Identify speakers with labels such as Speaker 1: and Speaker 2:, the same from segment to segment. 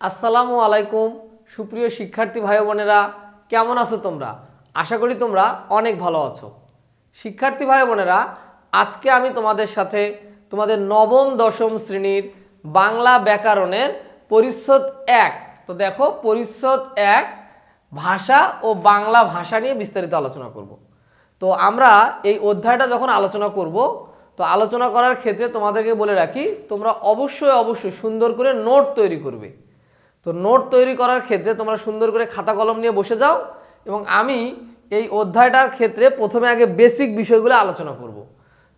Speaker 1: আসসালামু আলাইকুম, সুপ্রিয় শিক্ষার্থী ভাই বোনেরা কেমন আছো তোমরা? আশা করি তোমরা অনেক ভালো আছো। শিক্ষার্থী ভাই বোনেরা আজকে আমি তোমাদের সাথে তোমাদের নবম, দশম শ্রেণির বাংলা ব্যাকরণের পরিচ্ছদ এক। তো দেখো, পরিচ্ছদ এক, ভাষা ও বাংলা ভাষা নিয়ে বিস্তারিত আলোচনা করব। তো আমরা এই অধ্যায়টা যখন আলোচনা করব, তো আলোচনা করার ক্ষেত্রে তোমাদেরকে বলে রাখি, তোমরা অবশ্যই অবশ্যই সুন্দর করে নোট তৈরি করবে। তো নোট তৈরি করার ক্ষেত্রে তোমরা সুন্দর করে খাতা কলম নিয়ে বসে যাও এবং আমি এই অধ্যায়টার ক্ষেত্রে প্রথমে আগে বেসিক বিষয়গুলো আলোচনা করব।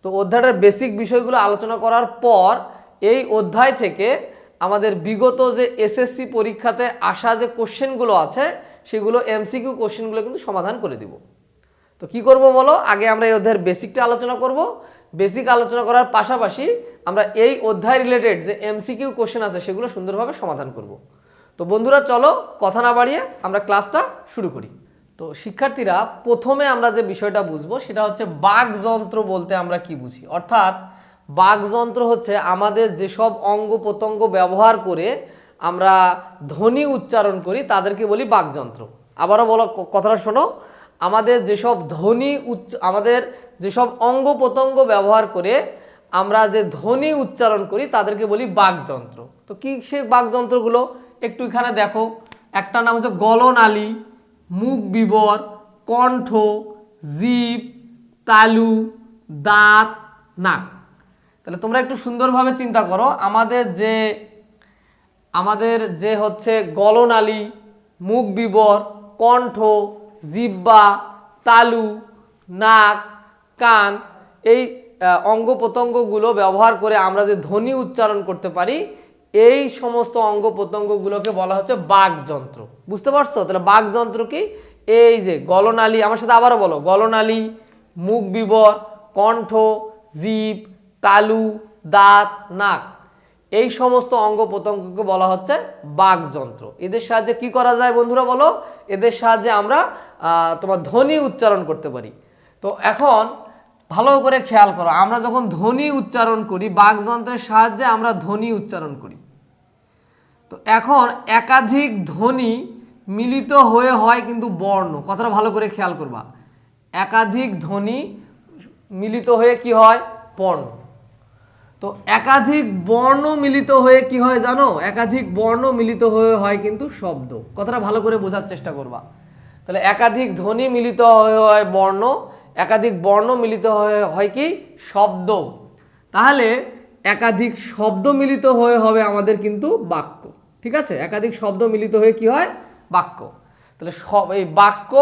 Speaker 1: তো অধ্যায়টার বেসিক বিষয়গুলো আলোচনা করার পর এই অধ্যায় থেকে আমাদের বিগত যে এসএসসি পরীক্ষাতে আসা যে কোশ্চেনগুলো আছে, সেগুলো এমসিকিউ কোশ্চেনগুলো কিন্তু সমাধান করে দিব। তো কি করব বলো? আগে আমরা এই অধ্যায়ের বেসিকটা আলোচনা করব। বেসিক আলোচনা করার পাশাপাশি আমরা এই অধ্যায় রিলেটেড যে এমসিকিউ কোশ্চেন আছে, সেগুলো সুন্দরভাবে সমাধান করব। তো বন্ধুরা, চলো কথা না বাড়িয়ে আমরা ক্লাসটা শুরু করি। তো শিক্ষার্থীরা, প্রথমে আমরা যে বিষয়টা বুঝব, সেটা হচ্ছে বাকযন্ত্র বলতে আমরা কি বুঝি? অর্থাৎ বাকযন্ত্র হচ্ছে আমাদের যেসব অঙ্গ প্রত্যঙ্গ ব্যবহার করে আমরা ধ্বনি উচ্চারণ করি, তাদেরকে বলি বাকযন্ত্র। আবারও বলো কথাটা শোনো। আমাদের যেসব ধ্বনি উচ্চ, আমাদের যেসব অঙ্গ প্রত্যঙ্গ ব্যবহার করে আমরা যে ধ্বনি উচ্চারণ করি, তাদেরকে বলি বাকযন্ত্র। তো কি সে বাকযন্ত্রগুলো? একটু এখানে দেখো। একটা নাম হচ্ছে গলনালী মুখ বিবর, কণ্ঠ জিভ তালু, দাঁত, নাক। তাহলে তোমরা একটু সুন্দরভাবে চিন্তা করো, আমাদের যে আমাদের যে হচ্ছে গলনালী মুখ বিবর, কণ্ঠ, জিব্বা, তালু, নাক, কান, এই অঙ্গ প্রত্যঙ্গগুলো ব্যবহার করে আমরা যে ধ্বনি উচ্চারণ করতে পারি এই সমস্ত অঙ্গ প্রত্যঙ্গগুলোকে বলা হচ্ছে বাকযন্ত্র বুঝতে পারছ? তাহলে বাকযন্ত্র কি? এই যে গলনালী, আমার সাথে আবারও বলো, গলনালী, মুখ বিবর, কণ্ঠ, জীব, তালু, দাঁত, নাক, এই সমস্ত অঙ্গ প্রত্যঙ্গকে বলা হচ্ছে বাকযন্ত্র এদের সাহায্যে কি করা যায় বন্ধুরা বলো? এদের সাহায্যে আমরা তোমার ধ্বনি উচ্চারণ করতে পারি। তো এখন ভালো করে খেয়াল করো, আমরা যখন ধ্বনি উচ্চারণ করি বাকযন্ত্রের সাহায্যে আমরা ধ্বনি উচ্চারণ করি। তো এখন একাধিক ধ্বনি মিলিত হয়ে হয় কিন্তু বর্ণ। কথাটা ভালো করে খেয়াল করবা। একাধিক ধ্বনি মিলিত হয়ে কি হয়? বর্ণ। তো একাধিক বর্ণ মিলিত হয়ে কি হয় জানো? একাধিক বর্ণ মিলিত হয়ে হয় কিন্তু শব্দ। কথাটা ভালো করে বোঝার চেষ্টা করবা। তাহলে একাধিক ধ্বনি মিলিত হয়ে হয় বর্ণ। একাধিক বর্ণ মিলিত হয়ে হয় কি? শব্দ। তাহলে একাধিক শব্দ মিলিত হয়ে হবে আমাদের কিন্তু বাক্য। ঠিক আছে? একাধিক শব্দ মিলিত হয়ে কি হয়? বাক্য। তাহলে সব এই বাক্য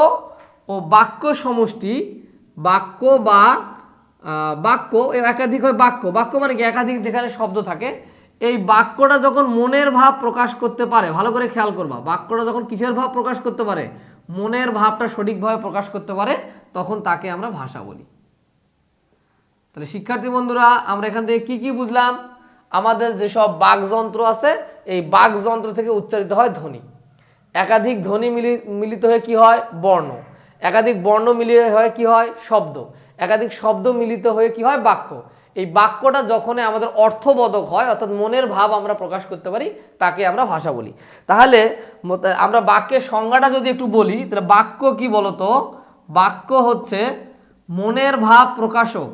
Speaker 1: ও বাক্য সমষ্টি, বাক্য বা বাক্য একাধিক হয় বাক্য। বাক্য মানে কি? একাধিক যেখানে শব্দ থাকে। এই বাক্যটা যখন মনের ভাব প্রকাশ করতে পারে, ভালো করে খেয়াল করবা, বাক্যটা যখন কিসের ভাব প্রকাশ করতে পারে? মনের ভাবটা সঠিকভাবে প্রকাশ করতে পারে, তখন তাকে আমরা ভাষা বলি। তাহলে শিক্ষার্থী বন্ধুরা, আমরা এখান থেকে কি কি বুঝলাম? আমাদের যেসব বাকযন্ত্র আছে, এই বাকযন্ত্র থেকে উচ্চারিত হয় ধ্বনি। একাধিক ধ্বনি মিলি, মিলিত হয়ে কি হয়? বর্ণ। একাধিক বর্ণ মিলিয়ে হয় কি হয়? শব্দ। একাধিক শব্দ মিলিত হয়ে কি হয়? বাক্য। এই বাক্যটা যখন আমাদের অর্থবোধক হয়, অর্থাৎ মনের ভাব আমরা প্রকাশ করতে পারি, তাকে আমরা ভাষা বলি। তাহলে আমরা বাক্যের সংজ্ঞাটা যদি একটু বলি, তাহলে বাক্য কি বলতো? বাক্য হচ্ছে মনের ভাব প্রকাশক।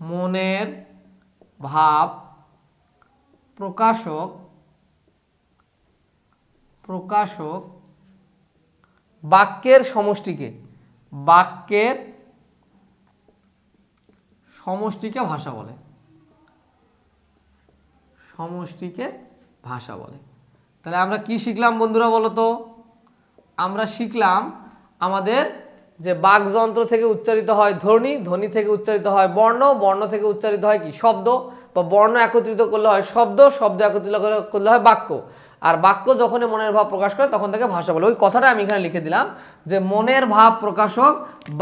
Speaker 1: মনের ভাব প্রকাশক প্রকাশক বাক্যের সমষ্টিকে বাক্যের সমষ্টিকে ভাষা বলে। সমষ্টিকে ভাষা বলে। তাহলে আমরা কি শিখলাম বন্ধুরা বলো তো? আমরা শিখলাম আমাদের যে বাকযন্ত্র থেকে উচ্চারিত হয় ধ্বনি ধ্বনি থেকে উচ্চারিত হয় বর্ণ বর্ণ থেকে উচ্চারিত হয় কি? শব্দ। বা বর্ণ একত্রিত করলে হয় শব্দ শব্দ একত্রিত করলে হয় বাক্য। আর বাক্য যখনই মনের ভাব প্রকাশ করে, তখন তাকে ভাষা বলে। ওই কথাটা আমি এখানে লিখে দিলাম যে, মনের ভাব প্রকাশক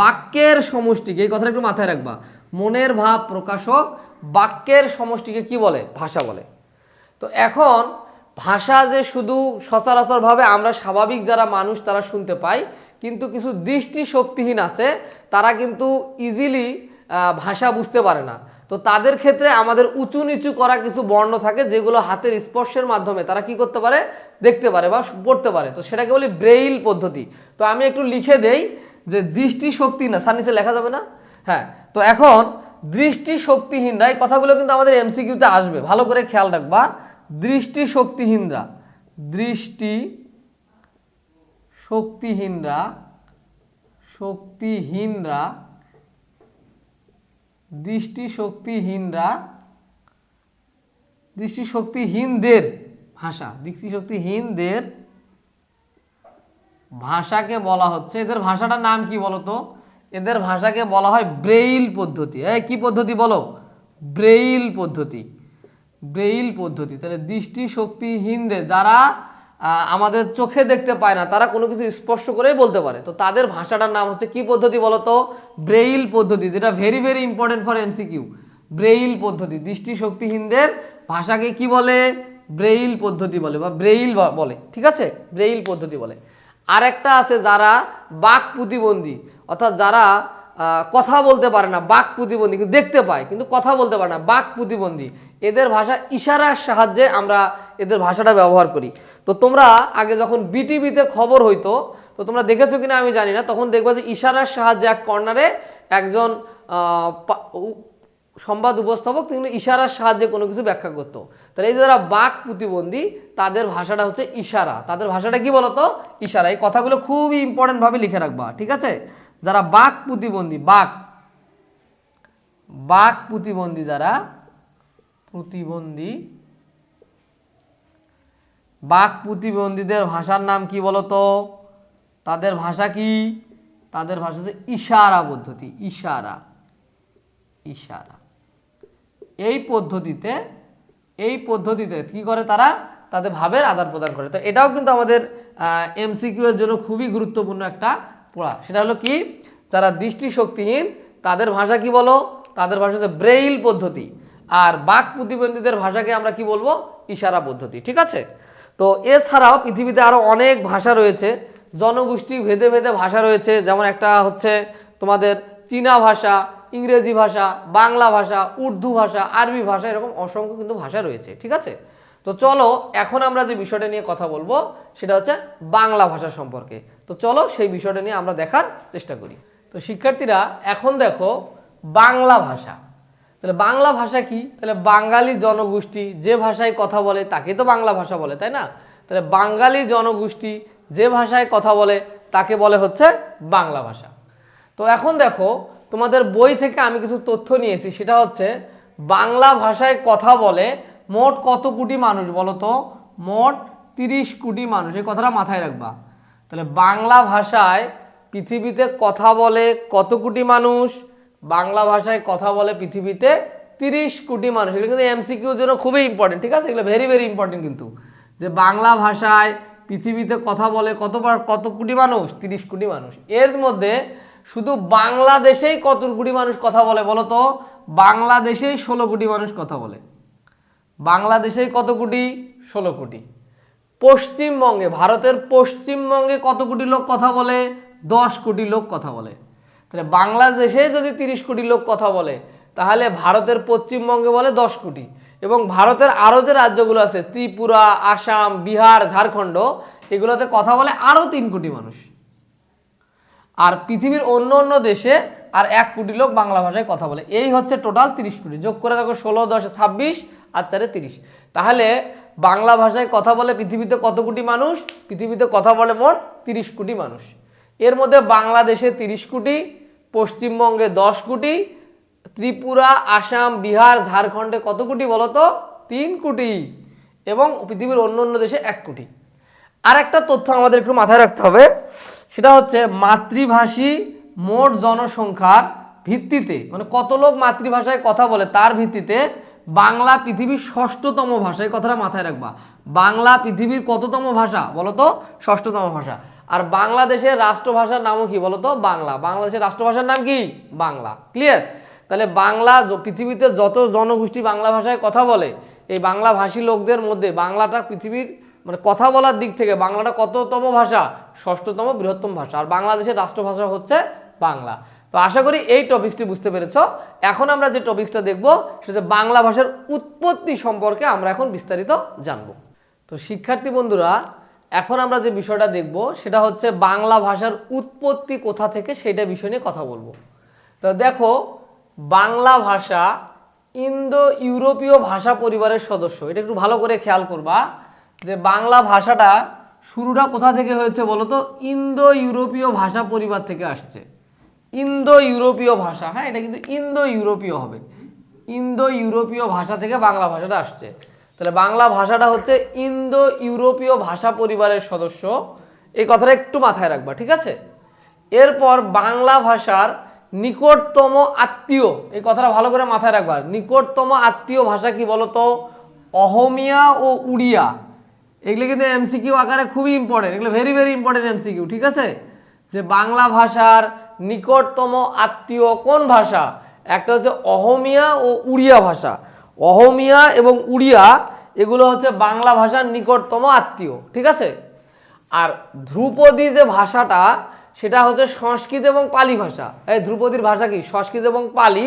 Speaker 1: বাক্যের সমষ্টিকে, এই কথাটা একটু মাথায় রাখবা। মনের ভাব প্রকাশক বাক্যের সমষ্টিকে কি বলে? ভাষা বলে। তো এখন ভাষা যে শুধু সচরাচরভাবে আমরা স্বাভাবিক যারা মানুষ তারা শুনতে পাই, কিন্তু কিছু দৃষ্টি শক্তিহীন আছে, তারা কিন্তু ইজিলি ভাষা বুঝতে পারে না। তো তাদের ক্ষেত্রে আমাদের উঁচু নিচু করা কিছু বর্ণ থাকে যেগুলো হাতের স্পর্শের মাধ্যমে তারা কি করতে পারে? দেখতে পারে বা পড়তে পারে। তো সেটাকে বলি ব্রেইল পদ্ধতি। তো আমি একটু লিখে দেই যে দৃষ্টি শক্তি না সানিসে লেখা যাবে না? হ্যাঁ তো এখন দৃষ্টি শক্তিহীনরা এই কথাগুলো কিন্তু আমাদের এমসিকিউতে আসবে। ভালো করে খেয়াল রাখবা। দৃষ্টি শক্তিহীনরা দৃষ্টি শক্তিহীনরা শক্তিহীনরা দৃষ্টি শক্তিহীনরা ভাষা, দৃষ্টিশক্তিহীনদের ভাষাকে বলা হচ্ছে। এদের ভাষাটার নাম কি বলতো? এদের ভাষাকে বলা হয় ব্রেইল পদ্ধতি। হ্যাঁ কি পদ্ধতি বলো? ব্রেইল পদ্ধতি। ব্রেইল পদ্ধতি। তাহলে দৃষ্টিশক্তিহীনদের, যারা আমাদের চোখে দেখতে পায় না, তারা কোনো কিছু স্পষ্ট করেই বলতে পারে। তো তাদের ভাষাটার নাম হচ্ছে কি পদ্ধতি বলতো? ব্রেইল পদ্ধতি, যেটা very very important for MCQ Braille পদ্ধতি দৃষ্টি শক্তিহীনদের ভাষাকে কি বলে? ব্রেইল পদ্ধতি বলে বা ব্রেইল বলে, ঠিক আছে? ব্রেইল পদ্ধতি বলে। আরেকটা আছে যারা বাক প্রতিবন্ধী, অর্থাৎ যারা কথা বলতে পারে না, বাক প্রতিবন্ধী, কিন্তু দেখতে পায়, কিন্তু কথা বলতে পারে না, বাক প্রতিবন্ধী। এদের ভাষা ইশারার সাহায্যে আমরা এদের ভাষাটা ব্যবহার করি। তো তোমরা আগে যখন বিটিভিতে খবর হইতো, তো তোমরা দেখেছ কিনা আমি জানি না, তখন দেখবা যে ইশারার সাহায্যে এক কর্নারে একজন সংবাদ উপস্থাপক তিনি ইশারার সাহায্যে কোনো কিছু ব্যাখ্যা করত। তাহলে এই যারা বাক প্রতিবন্ধী, তাদের ভাষাটা হচ্ছে ইশারা। তাদের ভাষাটা কি বলতো? ইশারা। এই কথাগুলো খুবই ইম্পর্টেন্ট ভাবে লিখে রাখবা, ঠিক আছে? যারা বাক প্রতিবন্ধী, বাক বাক প্রতিবন্ধী যারা, প্রতিবন্ধী, বাক প্রতিবন্ধীদের ভাষার নাম কি বলতো? তাদের ভাষা কি? তাদের ভাষা হচ্ছে ইশারা পদ্ধতি, ইশারা ইশারা। এই পদ্ধতিতে এই পদ্ধতিতে কি করে তারা তাদের ভাবের আদান প্রদান করে। তো এটাও কিন্তু আমাদের এমসিকিউ এর জন্য খুবই গুরুত্বপূর্ণ একটা পড়া। সেটা হলো কি? যারা দৃষ্টিশক্তিহীন, তাদের ভাষা কি বলো? তাদের ভাষা হচ্ছে ব্রেইল পদ্ধতি। আর বাক প্রতিবন্ধীদের ভাষাকে আমরা কি বলব? ইশারা পদ্ধতি, ঠিক আছে? তো এছাড়াও পৃথিবীতে আরও অনেক ভাষা রয়েছে, জনগোষ্ঠী ভেদে ভেদে ভাষা রয়েছে, যেমন একটা হচ্ছে তোমাদের চীনা ভাষা, ইংরেজি ভাষা, বাংলা ভাষা, উর্দু ভাষা, আরবি ভাষা, এরকম অসংখ্য কিন্তু ভাষা রয়েছে, ঠিক আছে? তো চলো, এখন আমরা যে বিষয়টা নিয়ে কথা বলব, সেটা হচ্ছে বাংলা ভাষা সম্পর্কে। তো চলো সেই বিষয়টা নিয়ে আমরা দেখার চেষ্টা করি। তো শিক্ষার্থীরা, এখন দেখো বাংলা ভাষা। তাহলে বাংলা ভাষা কি? তাহলে বাঙালি জনগোষ্ঠী যে ভাষায় কথা বলে তাকে তো বাংলা ভাষা বলে, তাই না? তাহলে বাঙালি জনগোষ্ঠী যে ভাষায় কথা বলে তাকে বলে হচ্ছে বাংলা ভাষা। তো এখন দেখো তোমাদের বই থেকে আমি কিছু তথ্য নিয়েছি, সেটা হচ্ছে বাংলা ভাষায় কথা বলে মোট কত কোটি মানুষ বলো তো? মোট তিরিশ কোটি মানুষ। এই কথাটা মাথায় রাখবা। তাহলে বাংলা ভাষায় পৃথিবীতে কথা বলে কত কোটি মানুষ? বাংলা ভাষায় কথা বলে পৃথিবীতে তিরিশ কোটি মানুষ। এগুলো কিন্তু এমসিকিউর জন্য খুবই ইম্পর্টেন্ট ঠিক আছে? এগুলো ভেরি ভেরি ইম্পর্টেন্ট কিন্তু। যে বাংলা ভাষায় পৃথিবীতে কথা বলে কতবার কত কোটি মানুষ? তিরিশ কোটি মানুষ। এর মধ্যে শুধু বাংলাদেশেই কত কোটি মানুষ কথা বলে বলো তো? বাংলাদেশেই ষোলো কোটি মানুষ কথা বলে। বাংলাদেশেই কত কোটি? ষোলো কোটি। পশ্চিমবঙ্গে, ভারতের পশ্চিমবঙ্গে কত কোটি লোক কথা বলে? দশ কোটি লোক কথা বলে। তাহলে বাংলাদেশে যদি তিরিশ কোটি লোক কথা বলে, তাহলে ভারতের পশ্চিমবঙ্গে বলে দশ কোটি। এবং ভারতের আরও যে রাজ্যগুলো আছে, ত্রিপুরা, আসাম, বিহার, ঝাড়খণ্ড, এগুলোতে কথা বলে আরও তিন কোটি মানুষ। আর পৃথিবীর অন্য অন্য দেশে আর এক কোটি লোক বাংলা ভাষায় কথা বলে। এই হচ্ছে টোটাল তিরিশ কোটি। যোগ করে দেখো ষোলো, দশে, ছাব্বিশ আর চারে তিরিশ। তাহলে বাংলা ভাষায় কথা বলে পৃথিবীতে কত কোটি মানুষ? পৃথিবীতে কথা বলে মোট তিরিশ কোটি মানুষ। এর মধ্যে বাংলাদেশে তিরিশ কোটি, পশ্চিমবঙ্গে দশ কোটি, ত্রিপুরা, আসাম, বিহার, ঝাড়খণ্ডে কত কোটি বলো তো তিন কোটি। এবং পৃথিবীর অন্য অন্য দেশে এক কোটি। আর একটা তথ্য আমাদের একটু মাথায় রাখতে হবে, সেটা হচ্ছে মাতৃভাষী মোট জনসংখ্যার ভিত্তিতে মানে কত লোক মাতৃভাষায় কথা বলে তার ভিত্তিতে বাংলা পৃথিবীর ষষ্ঠতম ভাষা, এই কথাটা মাথায় রাখবা। বাংলা পৃথিবীর কততম ভাষা, বলতো? ষষ্ঠতম ভাষা। আর বাংলাদেশের রাষ্ট্রভাষার নামও কি, বলতো? বাংলা। বাংলাদেশের রাষ্ট্রভাষার নাম কি? বাংলা। ক্লিয়ার তাহলে বাংলা পৃথিবীতে যত জনগোষ্ঠী বাংলা ভাষায় কথা বলে, এই বাংলা ভাষী লোকদের মধ্যে বাংলাটা পৃথিবীর মানে কথা বলার দিক থেকে বাংলাটা কততম ভাষা? ষষ্ঠতম বৃহত্তম ভাষা। আর বাংলাদেশের রাষ্ট্রভাষা হচ্ছে বাংলা। তো আশা করি এই টপিকসটি বুঝতে পেরেছ। এখন আমরা যে টপিকসটা দেখব, সেটা হচ্ছে বাংলা ভাষার উৎপত্তি সম্পর্কে আমরা এখন বিস্তারিত জানব। তো শিক্ষার্থী বন্ধুরা, এখন আমরা যে বিষয়টা দেখব, সেটা হচ্ছে বাংলা ভাষার উৎপত্তি কোথা থেকে সেটা বিষয় নিয়ে কথা বলব। তো দেখো, বাংলা ভাষা ইন্দো ইউরোপীয় ভাষা পরিবারের সদস্য। এটা একটু ভালো করে খেয়াল করবা, যে বাংলা ভাষাটা শুরুটা কোথা থেকে হয়েছে বলো তো? ইন্দো ইউরোপীয় ভাষা পরিবার থেকে আসছে। ইন্দো ইউরোপীয় ভাষা হ্যাঁ এটা কিন্তু ইন্দো ইউরোপীয় হবে। ইন্দো ইউরোপীয় ভাষা থেকে বাংলা ভাষাটা আসছে। তাহলে বাংলা ভাষাটা হচ্ছে ইন্দো ইউরোপীয় ভাষা পরিবারের সদস্য। এই কথাটা একটু মাথায় রাখবা, ঠিক আছে? এরপর বাংলা ভাষার নিকটতম আত্মীয়, এই কথাটা ভালো করে মাথায় রাখবা। নিকটতম আত্মীয় ভাষা কি বলতো? অহমিয়া ও উড়িয়া। এগুলো কিন্তু এমসিকিউ আকারে খুবই ইম্পর্টেন্ট এগুলো ভেরি ভেরি ইম্পর্টেন্ট এমসিকিউ ঠিক আছে? যে বাংলা ভাষার নিকটতম আত্মীয় কোন ভাষা? একটা হচ্ছে অহমিয়া ও উড়িয়া ভাষা। অহমিয়া এবং উড়িয়া, এগুলো হচ্ছে বাংলা ভাষার নিকটতম আত্মীয়, ঠিক আছে? আর ধ্রুপদী যে ভাষাটা, সেটা হচ্ছে সংস্কৃত এবং পালি ভাষা। এই ধ্রুপদীর ভাষা কি? সংস্কৃত এবং পালি,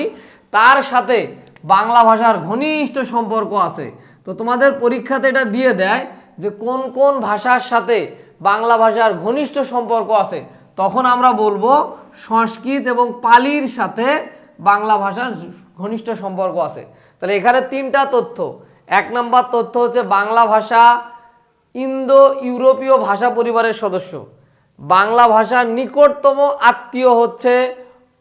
Speaker 1: তার সাথে বাংলা ভাষার ঘনিষ্ঠ সম্পর্ক আছে। তো তোমাদের পরীক্ষাতে এটা দিয়ে দেয় যে কোন কোন ভাষার সাথে বাংলা ভাষার ঘনিষ্ঠ সম্পর্ক আছে। তখন আমরা বলব সংস্কৃত এবং পালির সাথে বাংলা ভাষার ঘনিষ্ঠ সম্পর্ক আছে। তাহলে এখানে তিনটা তথ্য। এক নম্বর তথ্য হচ্ছে বাংলা ভাষা ইন্দো ইউরোপীয় ভাষা পরিবারের সদস্য। বাংলা ভাষার নিকটতম আত্মীয় হচ্ছে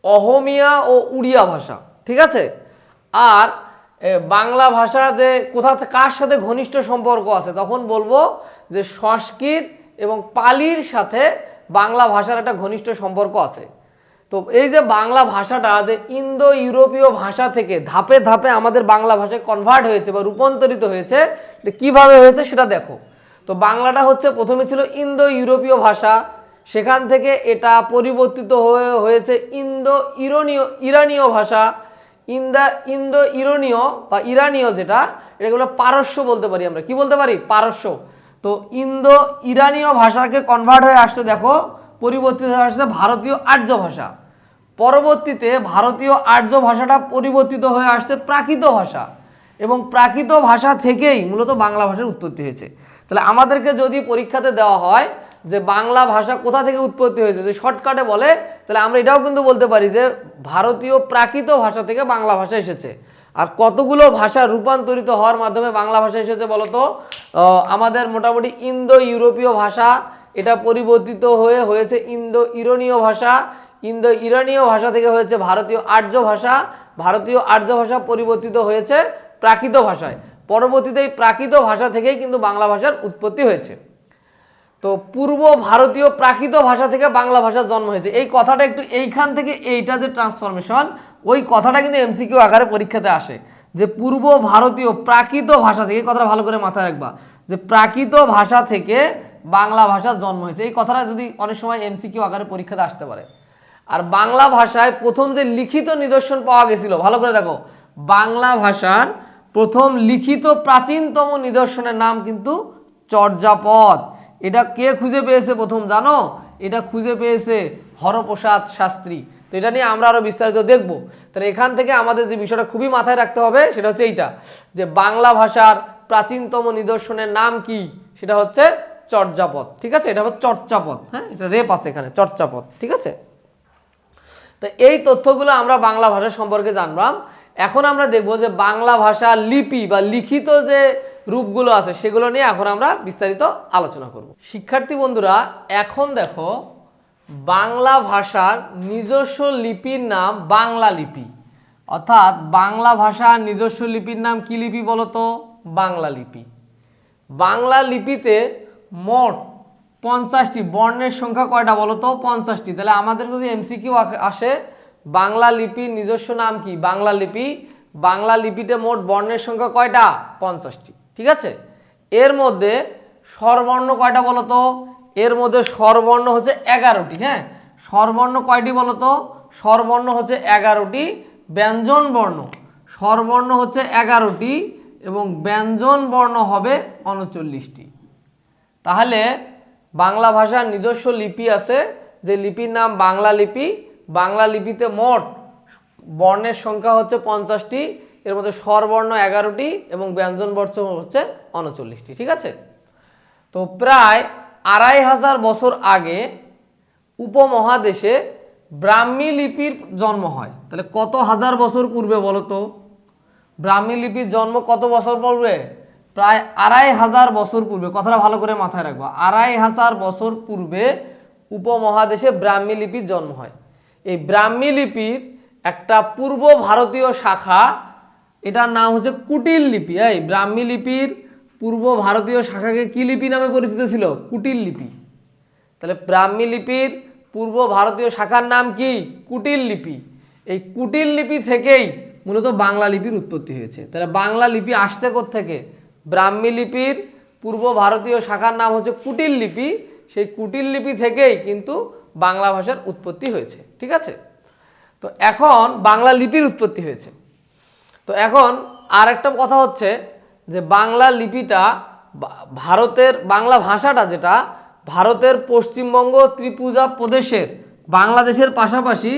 Speaker 1: অহমিয়া ও উড়িয়া ভাষা, ঠিক আছে? আর বাংলা ভাষা যে কোথা কার সাথে ঘনিষ্ঠ সম্পর্ক আছে, তখন বলব যে সংস্কৃত এবং পালির সাথে বাংলা ভাষার একটা ঘনিষ্ঠ সম্পর্ক আছে। তো এই যে বাংলা ভাষাটা যে ইন্দো ইউরোপীয় ভাষা থেকে ধাপে ধাপে আমাদের বাংলা ভাষায় কনভার্ট হয়েছে বা রূপান্তরিত হয়েছে কীভাবে হয়েছে সেটা দেখো। তো বাংলাটা হচ্ছে প্রথমে ছিল ইন্দো ইউরোপীয় ভাষা, সেখান থেকে এটা পরিবর্তিত হয়ে হয়েছে ইন্দো ইরানীয় ইরানীয় ভাষা। ইন্দা ইন্দো ইরানীয় বা ইরানীয় যেটা এগুলো পারস্য বলতে পারি আমরা। কি বলতে পারি? পারস্য। তো ইন্দো ইরানীয় ভাষাকে কনভার্ট হয়ে আসছে দেখো, পরিবর্তিত হয়ে আসছে ভারতীয় আর্য ভাষা। পরবর্তীতে ভারতীয় আর্য ভাষাটা পরিবর্তিত হয়ে আসছে প্রাকৃত ভাষা। এবং প্রাকৃত ভাষা থেকেই মূলত বাংলা ভাষার উৎপত্তি হয়েছে। তাহলে আমাদেরকে যদি পরীক্ষাতে দেওয়া হয় যে বাংলা ভাষা কোথা থেকে উৎপত্তি হয়েছে যে শর্টকাটে বলে, তাহলে আমরা এটাও কিন্তু বলতে পারি যে ভারতীয় প্রাকৃত ভাষা থেকে বাংলা ভাষা এসেছে। আর কতগুলো ভাষা রূপান্তরিত হওয়ার মাধ্যমে বাংলা ভাষা এসেছে বলতো আমাদের মোটামুটি ইন্দো ইউরোপীয় ভাষা, এটা পরিবর্তিত হয়ে হয়েছে ইন্দো ইরানীয় ভাষা ইন্দো ইরানীয় ভাষা থেকে হয়েছে ভারতীয় আর্য ভাষা। ভারতীয় আর্য ভাষা পরিবর্তিত হয়েছে প্রাকৃত ভাষায়। পরবর্তীতে এই প্রাকৃত ভাষা থেকেই কিন্তু বাংলা ভাষার উৎপত্তি হয়েছে। তো পূর্ব ভারতীয় প্রাকৃত ভাষা থেকে বাংলা ভাষার জন্ম হয়েছে। এই কথাটা একটু এইখান থেকে এইটা যে ট্রান্সফরমেশন, ওই কথাটা কিন্তু এমসিকিউ আকারে পরীক্ষাতে আসে। যে পূর্ব ভারতীয় প্রাকৃত ভাষা থেকে কথাটা ভালো করে মাথায় রাখবা, যে প্রাকৃত ভাষা থেকে বাংলা ভাষার জন্ম হয়েছে। এই কথাটা যদি অনেক সময় এমসিকিউ আকারে পরীক্ষাতে আসতে পারে। আর বাংলা ভাষায় প্রথম যে লিখিত নিদর্শন পাওয়া গেছিল, ভালো করে দেখো, বাংলা ভাষার প্রথম লিখিত প্রাচীনতম নিদর্শনের নাম কিন্তু চর্যাপদ। এটা কে খুঁজে পেয়েছে প্রথম জানো? এটা খুঁজে পেয়েছে হরপ্রসাদ শাস্ত্রী। তো এটা নিয়ে আমরা আরও বিস্তারিত দেখব। তাহলে এখান থেকে আমাদের যে বিষয়টা খুবই মাথায় রাখতে হবে, সেটা হচ্ছে এইটা, যে বাংলা ভাষার প্রাচীনতম নিদর্শনের নাম কি? সেটা হচ্ছে চর্যাপদ। ঠিক আছে? এটা হচ্ছে চর্চাপদ হ্যাঁ? এটা রেপ আছে এখানে, চর্চাপদ। ঠিক আছে? তো এই তথ্যগুলো আমরা বাংলা ভাষা সম্পর্কে জানলাম এখন আমরা দেখব যে বাংলা ভাষা লিপি বা লিখিত যে রূপগুলো আছে, সেগুলো নিয়ে এখন আমরা বিস্তারিত আলোচনা করব। শিক্ষার্থী বন্ধুরা, এখন দেখো বাংলা ভাষার নিজস্ব লিপির নাম বাংলা লিপি। অর্থাৎ বাংলা ভাষার নিজস্ব লিপির নাম কি লিপি বলতো? বাংলা লিপি। বাংলা লিপিতে মোট পঞ্চাশটি বর্ণের সংখ্যা কয়টা বলো তো? পঞ্চাশটি। তাহলে আমাদের যদি এমসিকিউ আসে, বাংলা লিপির নিজস্ব নাম কি? বাংলা লিপি। বাংলা লিপিতে মোট বর্ণের সংখ্যা কয়টা? পঞ্চাশটি। ঠিক আছে? এর মধ্যে স্বরবর্ণ কয়টা বলো তো? এর মধ্যে স্বরবর্ণ হচ্ছে এগারোটি হ্যাঁ? স্বরবর্ণ কয়টি বলো তো? স্বরবর্ণ হচ্ছে এগারোটি, ব্যঞ্জন বর্ণ। স্বরবর্ণ হচ্ছে এগারোটি এবং ব্যঞ্জন বর্ণ হবে উনচল্লিশটি। তাহলে বাংলা ভাষার নিজস্ব লিপি আছে, যে লিপির নাম বাংলা লিপি। বাংলা লিপিতে মোট বর্ণের সংখ্যা হচ্ছে পঞ্চাশটি, এর মধ্যে স্বরবর্ণ এগারোটি এবং ব্যঞ্জন বর্ণ হচ্ছে উনচল্লিশটি, ঠিক আছে? তো প্রায় আড়াই হাজার বছর আগে উপমহাদেশে ব্রাহ্মী লিপির জন্ম হয়। তাহলে কত হাজার বছর পূর্বে বলো তো? ব্রাহ্মী লিপির জন্ম কত বছর পূর্বে? প্রায় আড়াই হাজার বছর পূর্বে, কথাটা ভালো করে মাথায় রাখব, আড়াই হাজার বছর পূর্বে উপমহাদেশে ব্রাহ্মী লিপির জন্ম হয়। এই ব্রাহ্মী লিপির একটা পূর্ব ভারতীয় শাখা, এটার নাম হচ্ছে কুটিল লিপি। এই ব্রাহ্মী লিপির পূর্ব ভারতীয় শাখাকে কি লিপি নামে পরিচিত ছিল? কুটিল লিপি। তাহলে ব্রাহ্মী লিপির পূর্ব ভারতীয় শাখার নাম কি? কুটিল লিপি। এই কুটিল লিপি থেকেই মূলত বাংলা লিপির উৎপত্তি হয়েছে। তাহলে বাংলা লিপি আসছে থেকে ব্রাহ্মী লিপির পূর্ব ভারতীয় শাখার নাম হচ্ছে কুটিল লিপি। সেই কুটিল লিপি থেকেই কিন্তু বাংলা ভাষার উৎপত্তি হয়েছে, ঠিক আছে? তো এখন বাংলা লিপির উৎপত্তি হয়েছে। তো এখন আর একটা কথা হচ্ছে যে বাংলা লিপিটা ভারতের, বাংলা ভাষাটা যেটা, ভারতের পশ্চিমবঙ্গ ত্রিপুরা প্রদেশের, বাংলাদেশের পাশাপাশি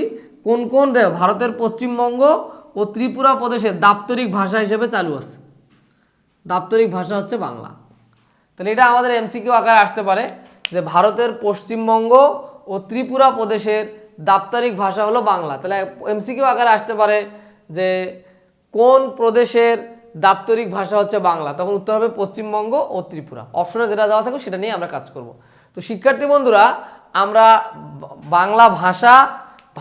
Speaker 1: কোন কোন ভারতের পশ্চিমবঙ্গ ও ত্রিপুরা প্রদেশের দাপ্তরিক ভাষা হিসেবে চালু আছে? দাপ্তরিক ভাষা হচ্ছে বাংলা। তাহলে এটা আমাদের এমসিকিউ আকারে আসতে পারে যে ভারতের পশ্চিমবঙ্গ ও ত্রিপুরা প্রদেশের দাপ্তরিক ভাষা হলো বাংলা। তাহলে এমসিকিউ আকারে আসতে পারে যে কোন প্রদেশের দাপ্তরিক ভাষা হচ্ছে বাংলা। তখন উত্তর হবে পশ্চিমবঙ্গ ও ত্রিপুরা। অপশনে যেটা দেওয়া থাকবে সেটা নিয়ে আমরা কাজ করব। তো শিক্ষার্থী বন্ধুরা, আমরা বাংলা ভাষা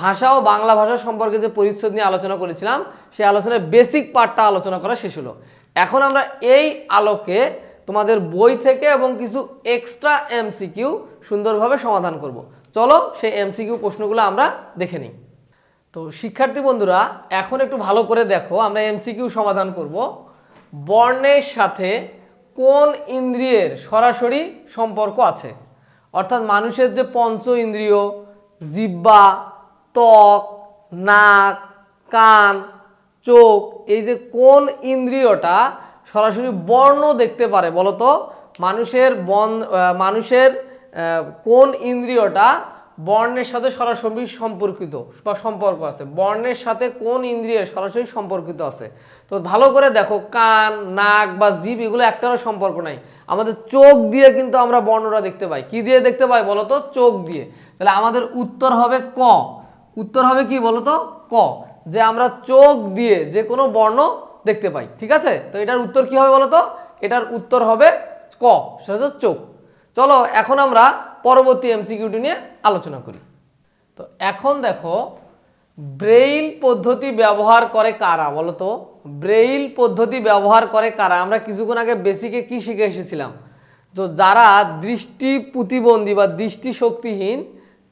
Speaker 1: ভাষা ও বাংলা ভাষা সম্পর্কে যে পরিচ্ছদ নিয়ে আলোচনা করেছিলাম, সেই আলোচনার বেসিক পার্টটা আলোচনা করা শেষ হলো। এখন আমরা এই আলোকে তোমাদের বই থেকে এবং কিছু এক্সট্রা এমসিকিউ সুন্দরভাবে সমাধান করব। চলো সেই এমসিকিউ প্রশ্নগুলো আমরা দেখে নিই। তো শিক্ষার্থী বন্ধুরা, এখন একটু ভালো করে দেখো, আমরা এমসিকিউ সমাধান করব। বর্ণের সাথে কোন ইন্দ্রিয়ের সরাসরি সম্পর্ক আছে? অর্থাৎ মানুষের যে পঞ্চ ইন্দ্রিয় জিব্বা ত্বক, নাক, কান চোখ, এই যে কোন ইন্দ্রিয়টা সরাসরি বর্ণ দেখতে পারে বলতো? মানুষের বন মানুষের কোন ইন্দ্রিয়টা বর্ণের সাথে সরাসরি সম্পর্কিত বা সম্পর্ক আছে? বর্ণের সাথে কোন ইন্দ্রিয়ের সরাসরি সম্পর্কিত আছে? তো ভালো করে দেখো, কান, নাক বা জিভ, এগুলো একটারও সম্পর্ক নাই। আমাদের চোখ দিয়ে কিন্তু আমরা বর্ণটা দেখতে পাই। কি দিয়ে দেখতে পাই বলো তো চোখ দিয়ে। তাহলে আমাদের উত্তর হবে ক। উত্তর হবে কি বলতো? ক। যে আমরা চোখ দিয়ে যে কোনো বর্ণ দেখতে পাই, ঠিক আছে? তো এটার উত্তর কি হবে বলতো? এটার উত্তর হবে ক, সেটা হচ্ছে চোখ। চলো এখন আমরা পরবর্তী এমসিকিউটি নিয়ে আলোচনা করি। তো এখন দেখো, ব্রেইল পদ্ধতি ব্যবহার করে কারা? বলতো, ব্রেইল পদ্ধতি ব্যবহার করে কারা? আমরা কিছুক্ষণ আগে বেসিকে কি শিখে এসেছিলাম? তো যারা দৃষ্টি প্রতিবন্ধী বা দৃষ্টি শক্তিহীন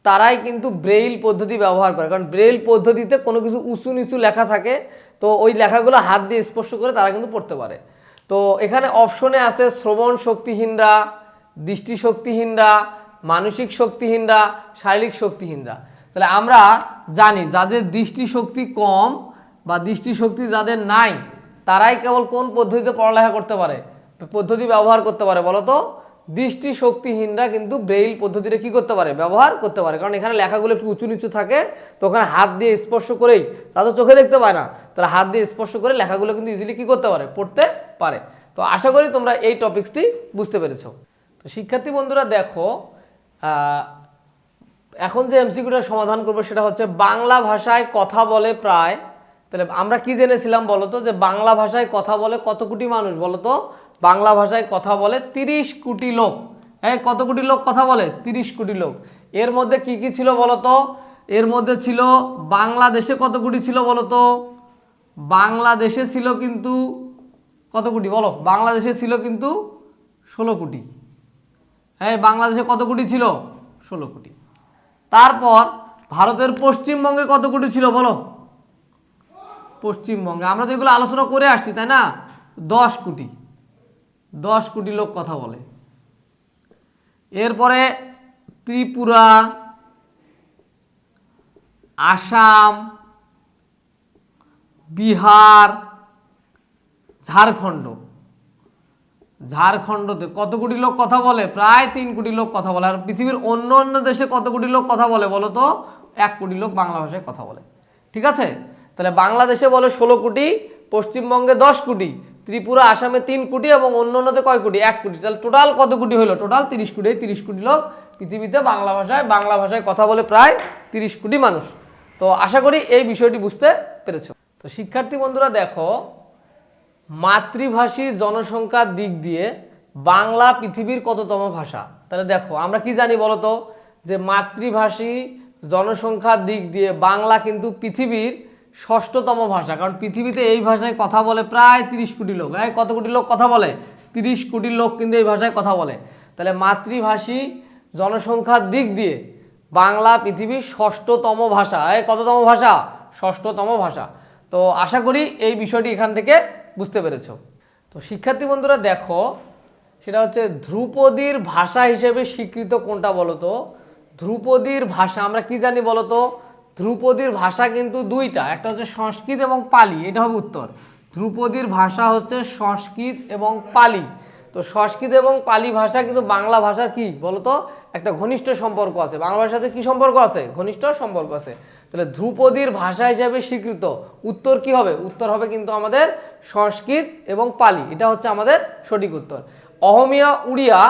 Speaker 1: তারাই কিন্তু ব্রেইল পদ্ধতি ব্যবহার করে। কারণ ব্রেইল পদ্ধতিতে কোনো কিছু উঁচু নিচু লেখা থাকে, তো ওই লেখাগুলো হাত দিয়ে স্পর্শ করে তারা কিন্তু পড়তে পারে। তো এখানে অপশনে আছে শ্রবণ শক্তিহীনরা দৃষ্টিশক্তিহীনরা মানসিক শক্তিহীনরা, শারীরিক শক্তিহীনরা। তাহলে আমরা জানি যাদের দৃষ্টিশক্তি কম বা দৃষ্টিশক্তি যাদের নাই, তারাই কেবল কোন পদ্ধতিতে পড়ালেখা করতে পারে? পদ্ধতি ব্যবহার করতে পারে বলো তো দৃষ্টি শক্তিহীনরা কিন্তু ব্রেইল পদ্ধতিটা কি করতে পারে? ব্যবহার করতে পারে। কারণ এখানে লেখাগুলো একটু উঁচু নিচু থাকে, তো ওখানে হাত দিয়ে স্পর্শ করেই তারা তো চোখে দেখতে পায় না। তারা হাত দিয়ে স্পর্শ করে লেখাগুলো কিন্তু ইজিলি কি করতে পারে? পড়তে পারে। তো আশা করি তোমরা এই টপিক্সটি বুঝতে পেরেছ। তো শিক্ষার্থী বন্ধুরা দেখো এখন যে এমসিকিউটা সমাধান করব সেটা হচ্ছে বাংলা ভাষায় কথা বলে প্রায়, তাহলে আমরা কি জেনেছিলাম বলতো? যে বাংলা ভাষায় কথা বলে কত কোটি মানুষ বলতো? বাংলা ভাষায় কথা বলে তিরিশ কোটি লোক। হ্যাঁ কত কোটি লোক কথা বলে? তিরিশ কোটি লোক। এর মধ্যে কি কি ছিল বলতো? এর মধ্যে ছিল বাংলাদেশে কত কোটি ছিল বলতো? বাংলাদেশে ছিল কিন্তু কত কোটি? বলো, বাংলাদেশে ছিল কিন্তু ষোলো কোটি। হ্যাঁ বাংলাদেশে কত কোটি ছিল? ষোলো কোটি। তারপর ভারতের পশ্চিমবঙ্গে কত কোটি ছিল বলো? পশ্চিমবঙ্গে। আমরা তো এগুলো আলোচনা করে আসছি, তাই না? দশ কোটি। দশ কোটি লোক কথা বলে। এরপরে ত্রিপুরা, আসাম, বিহার, ঝাড়খণ্ড। ঝাড়খণ্ডতে কত কোটি লোক কথা বলে? প্রায় তিন কোটি লোক কথা বলে। আর পৃথিবীর অন্য অন্য দেশে কত কোটি লোক কথা বলে বলো তো? এক কোটি লোক বাংলা ভাষায় কথা বলে। ঠিক আছে? তাহলে বাংলাদেশে বলে ষোলো কোটি, পশ্চিমবঙ্গে দশ কোটি। ত্রিপুরা, আসামে তিন কোটি এবং অন্য অন্যতে কয় কোটি? এক কোটি। তাহলে টোটাল কত কোটি হলো? টোটাল তিরিশ কোটি। এই তিরিশ কোটি লোক পৃথিবীতে বাংলা ভাষায় বাংলা ভাষায় কথা বলে প্রায় তিরিশ কোটি মানুষ। তো আশা করি এই বিষয়টি বুঝতে পেরেছ। তো শিক্ষার্থী বন্ধুরা, দেখো, মাতৃভাষী জনসংখ্যার দিক দিয়ে বাংলা পৃথিবীর কততম ভাষা? তাহলে দেখো, আমরা কি জানি বলতো? যে মাতৃভাষী জনসংখ্যার দিক দিয়ে বাংলা কিন্তু পৃথিবীর ষষ্ঠতম ভাষা, কারণ পৃথিবীতে এই ভাষায় কথা বলে প্রায় তিরিশ কোটি লোক। এই কত কোটি লোক কথা বলে? তিরিশ কোটি লোক কিন্তু এই ভাষায় কথা বলে। তাহলে মাতৃভাষী জনসংখ্যার দিক দিয়ে বাংলা পৃথিবীর ষষ্ঠতম ভাষা। এই কততম ভাষা? ষষ্ঠতম ভাষা। তো আশা করি এই বিষয়টি এখান থেকে বুঝতে পেরেছ। তো শিক্ষার্থী বন্ধুরা, দেখো, সেটা হচ্ছে ধ্রুপদীর ভাষা হিসেবে স্বীকৃত কোনটা বলো তো ধ্রুপদীর ভাষা। আমরা কি জানি বলো তো ধ্রুপদীর ভাষা কিন্তু দুইটা, একটা হচ্ছে সংস্কৃত এবং পালি, এটা হবে উত্তর। ধ্রুপদীর ভাষা হচ্ছে সংস্কৃত এবং পালি। তো সংস্কৃত এবং পালি ভাষা কিন্তু বাংলা ভাষার কি বলতো? একটা ঘনিষ্ঠ সম্পর্ক আছে। বাংলা ভাষার সাথে কি সম্পর্ক আছে? ঘনিষ্ঠ সম্পর্ক আছে। তাহলে ধ্রুপদীর ভাষা হিসাবে স্বীকৃত, উত্তর কি হবে? উত্তর হবে কিন্তু আমাদের সংস্কৃত এবং পালি, এটা হচ্ছে আমাদের সঠিক উত্তর। অহমিয়া, উড়িয়া,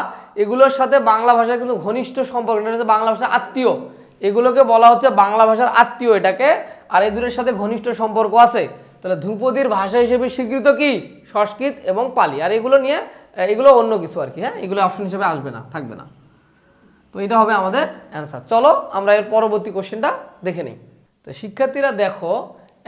Speaker 1: এগুলোর সাথে বাংলা ভাষার কিন্তু ঘনিষ্ঠ সম্পর্ক, এটা হচ্ছে বাংলা ভাষার আত্মীয়। এগুলোকে বলা হচ্ছে বাংলা ভাষার আত্মীয় এটাকে। আর এই দুটোর সাথে ঘনিষ্ঠ সম্পর্ক আছে। তাহলে ধ্রুপদীর ভাষা হিসেবে স্বীকৃত কি? সংস্কৃত এবং পালি। আর এগুলো নিয়ে এগুলো অন্য কিছু আর কি হ্যাঁ? এগুলো অপশন হিসেবে আসবে না, থাকবে না। তো এটা হবে আমাদের অ্যান্সার চলো, আমরা এর পরবর্তী কোশ্চেনটা দেখে নিই। তো শিক্ষার্থীরা দেখো,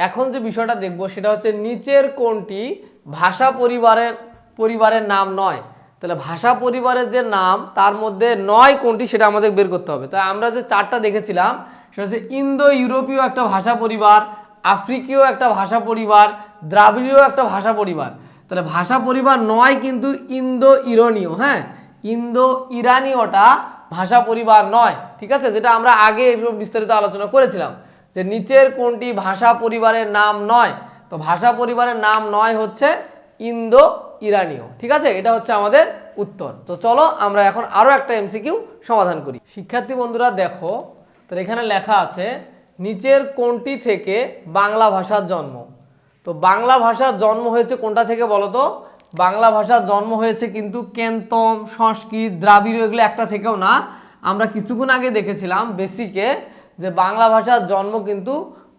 Speaker 1: এখন যে বিষয়টা দেখব, সেটা হচ্ছে নিচের কোনটি ভাষা পরিবারের পরিবারের নাম নয়? তাহলে ভাষা পরিবারের যে নাম, তার মধ্যে নয় কোনটি সেটা আমাদের বের করতে হবে। তো আমরা যে চারটা দেখেছিলাম, সেটা হচ্ছে ইন্দো ইউরোপীয় একটা ভাষা পরিবার, আফ্রিকীয় একটা ভাষা পরিবার, দ্রাবিড়ীয় একটা ভাষা পরিবার। তাহলে ভাষা পরিবার নয় কিন্তু ইন্দো ইরানীয় হ্যাঁ? ইন্দো ইরানীয়টা ভাষা পরিবার নয়, ঠিক আছে? যেটা আমরা আগে একটু বিস্তারিত আলোচনা করেছিলাম, যে নিচের কোনটি ভাষা পরিবারের নাম নয়। তো ভাষা পরিবারের নাম নয় হচ্ছে ইন্দো ইরানীয়, ঠিক আছে? এটা হচ্ছে আমাদের উত্তর। তো চলো, আমরা এখন আরও একটা এমসিকিউ সমাধান করি। শিক্ষার্থী বন্ধুরা, দেখো তো এখানে লেখা আছে, নিচের কোনটি থেকে বাংলা ভাষার জন্ম? তো বাংলা ভাষার জন্ম হয়েছে কোনটা থেকে বলো তো বাংলা ভাষার জন্ম হয়েছে কিন্তু কেন্তম সংস্কৃত, দ্রাবিড়, এগুলো একটা থেকেও না। আমরা কিছুক্ষণ আগে দেখেছিলাম বেসিকে যে বাংলা ভাষার জন্ম কিন্তু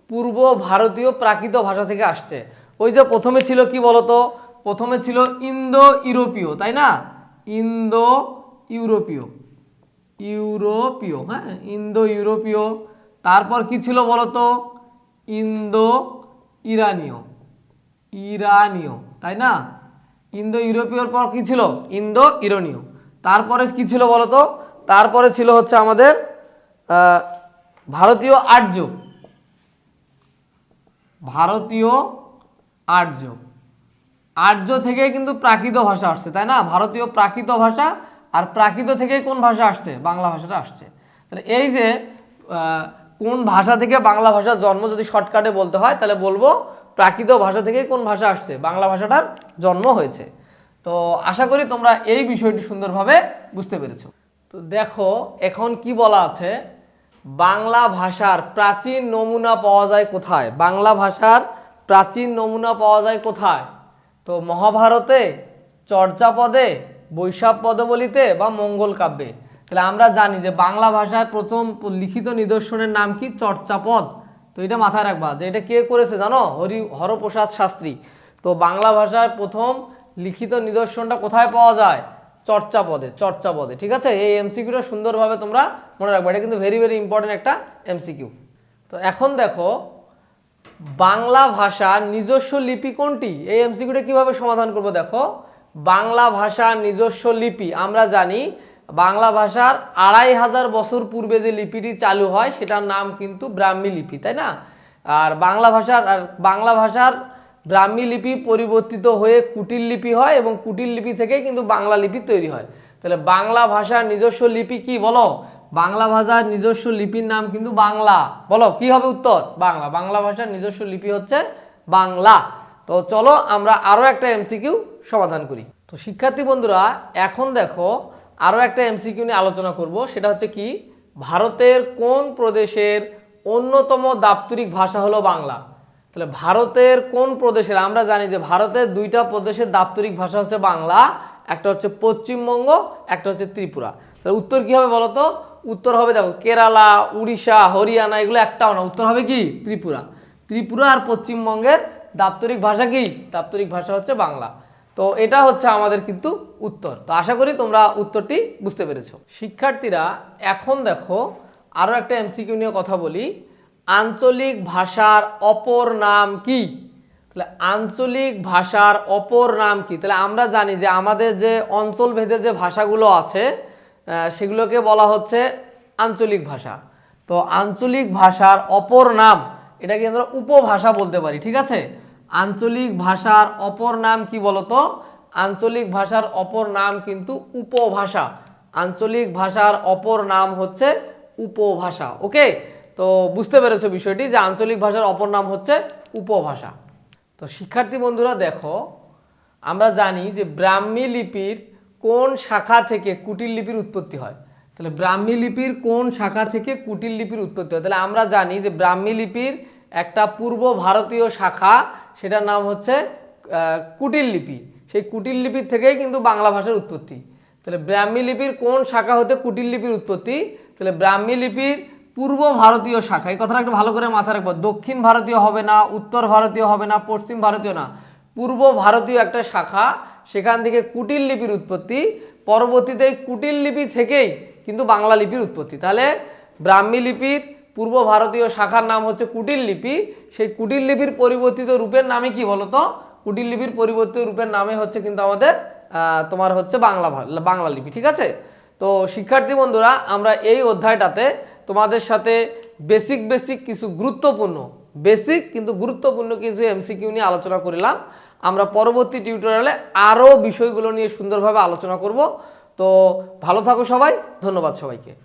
Speaker 1: পূর্ব ভারতীয় প্রাকৃত ভাষা থেকে আসছে। ওই যে প্রথমে ছিল কি বলতো? প্রথমে ছিল ইন্দো ইউরোপীয় তাই না? ইন্দো ইউরোপীয় ইউরোপীয় হ্যাঁ ইন্দো ইউরোপীয় তারপর কি ছিল বলতো? ইন্দো ইরানীয় ইরানীয় তাই না? ইন্দো ইউরোপীয়র পর কি ছিল? ইন্দো ইরানীয় তারপরে কি ছিল বলতো? তারপরে ছিল হচ্ছে আমাদের ভারতীয় আর্য। ভারতীয় আর্য। আর্য থেকে কিন্তু প্রাকৃত ভাষা আসছে, তাই না? ভারতীয় প্রাকৃত ভাষা আর প্রাকৃত থেকে কোন ভাষা আসছে? বাংলা ভাষাটা আসছে। তাহলে এই যে কোন ভাষা থেকে বাংলা ভাষার জন্ম যদি শর্টকাটে বলতে হয়, তাহলে বলব প্রাকৃত ভাষা থেকে কোন ভাষা আসছে? বাংলা ভাষাটার জন্ম হয়েছে। তো আশা করি তোমরা এই বিষয়টি সুন্দরভাবে বুঝতে পেরেছ। তো দেখো, এখন কি বলা আছে? বাংলা ভাষার প্রাচীন নমুনা পাওয়া যায় কোথায়? বাংলা ভাষার প্রাচীন নমুনা পাওয়া যায় কোথায়? তো মহাভারতে চর্যাপদে বৈশাখ পদবলিতে বা মঙ্গল কাব্যে। তাহলে আমরা জানি যে বাংলা ভাষায় প্রথম লিখিত নিদর্শনের নাম কি? চর্যাপদ। তো এটা মাথায় রাখবা যে এটা কে করেছে জানো? হরি, হরপ্রসাদ শাস্ত্রী। তো বাংলা ভাষার প্রথম লিখিত নিদর্শনটা কোথায় পাওয়া যায়? চর্চাপদে চর্চাপদে ঠিক আছে? এই এমসিকিউটা সুন্দরভাবে তোমরা মনে রাখবে। এটা কিন্তু ভেরি ভেরি ইম্পর্টেন্ট একটা এমসিকিউ। তো এখন দেখো বাংলা ভাষার নিজস্ব লিপি কোনটি? এই এমসিকিউটা কীভাবে সমাধান করব দেখো। বাংলা ভাষার নিজস্ব লিপি। আমরা জানি বাংলা ভাষার আড়াই হাজার বছর পূর্বে যে লিপিটি চালু হয়, সেটার নাম কিন্তু ব্রাহ্মী লিপি, তাই না? আর বাংলা ভাষার, আর বাংলা ভাষার ব্রাহ্মী লিপি পরিবর্তিত হয়ে কুটির লিপি হয় এবং কুটির লিপি থেকেই কিন্তু বাংলা লিপি তৈরি হয়। তাহলে বাংলা ভাষার নিজস্ব লিপি কি বলো? বাংলা ভাষার নিজস্ব লিপির নাম কিন্তু বাংলা। বলো, কি হবে উত্তর? বাংলা। বাংলা ভাষার নিজস্ব লিপি হচ্ছে বাংলা। তো চলো আমরা আরও একটা এমসিকিউ সমাধান করি। তো শিক্ষার্থী বন্ধুরা, এখন দেখো আরও একটা এমসিকিউ নিয়ে আলোচনা করব। সেটা হচ্ছে কি, ভারতের কোন প্রদেশের অন্যতম দাপ্তরিক ভাষা হলো বাংলা? তাহলে ভারতের কোন প্রদেশের, আমরা জানি যে ভারতের দুইটা প্রদেশের দাপ্তরিক ভাষা হচ্ছে বাংলা, একটা হচ্ছে পশ্চিমবঙ্গ, একটা হচ্ছে ত্রিপুরা। তাহলে উত্তর কী হবে বলো তো উত্তর হবে দেখো, কেরালা, উড়িষ্যা, হরিয়ানা, এগুলো একটাও না। উত্তর হবে কি? ত্রিপুরা। ত্রিপুরা আর পশ্চিমবঙ্গের দাপ্তরিক ভাষা কি? দাপ্তরিক ভাষা হচ্ছে বাংলা। তো এটা হচ্ছে আমাদের কিন্তু উত্তর। তো আশা করি তোমরা উত্তরটি বুঝতে পেরেছ। শিক্ষার্থীরা, এখন দেখো আরও একটা এমসিকিউ নিয়ে কথা বলি। আঞ্চলিক ভাষার অপর নাম কি? তাহলে আঞ্চলিক ভাষার অপর নাম কি? তাহলে আমরা জানি যে আমাদের যে অঞ্চল ভেদে যে ভাষাগুলো আছে সেগুলোকে বলা হচ্ছে আঞ্চলিক ভাষা। তো আঞ্চলিক ভাষার অপর নাম, এটাকে আমরা উপভাষা বলতে পারি, ঠিক আছে? আঞ্চলিক ভাষার অপর নাম কি বলতো? আঞ্চলিক ভাষার অপর নাম কিন্তু উপভাষা। আঞ্চলিক ভাষার অপর নাম হচ্ছে উপভাষা, ওকে? তো বুঝতে পেরেছ বিষয়টি যে আঞ্চলিক ভাষার অপর নাম হচ্ছে উপভাষা। তো শিক্ষার্থী বন্ধুরা দেখো, আমরা জানি যে ব্রাহ্মী লিপির কোন শাখা থেকে কুটিল লিপির উৎপত্তি হয়? তাহলে ব্রাহ্মী লিপির কোন শাখা থেকে কুটিল লিপির উৎপত্তি হয়? তাহলে আমরা জানি যে ব্রাহ্মী লিপির একটা পূর্ব ভারতীয় শাখা, সেটার নাম হচ্ছে কুটিল লিপি। সেই কুটিল লিপির থেকেই কিন্তু বাংলা ভাষার উৎপত্তি। তাহলে ব্রাহ্মী লিপির কোন শাখা হতে কুটির লিপির উৎপত্তি? তাহলে ব্রাহ্মী লিপির পূর্ব ভারতীয় শাখা, এই কথাটা একটু ভালো করে মাথায় রাখব। দক্ষিণ ভারতীয় হবে না, উত্তর ভারতীয় হবে না, পশ্চিম ভারতীয় না, পূর্ব ভারতীয় একটা শাখা সেখান থেকে কুটিল লিপির উৎপত্তি। পরবর্তীতে কুটিল লিপি থেকেই কিন্তু বাংলা লিপির উৎপত্তি। তাহলে ব্রাহ্মী লিপির পূর্ব ভারতীয় শাখার নাম হচ্ছে কুটিল লিপি। সেই কুটিল লিপির পরিবর্তিত রূপের নামে কি বলতো? কুটিল লিপির পরিবর্তিত রূপের নামে হচ্ছে কিন্তু আমাদের তোমার হচ্ছে বাংলা বাংলা লিপি, ঠিক আছে? তো শিক্ষার্থী বন্ধুরা, আমরা এই অধ্যায়টাতে তোমাদের সাথে বেসিক বেসিক কিছু গুরুত্বপূর্ণ বেসিক কিন্তু গুরুত্বপূর্ণ কিছু এমসিকিউ নিয়ে আলোচনা করলাম। আমরা পরবর্তী টিউটোরিয়ালে আরও বিষয়গুলো নিয়ে সুন্দরভাবে আলোচনা করব। তো ভালো থাকো সবাই, ধন্যবাদ সবাইকে।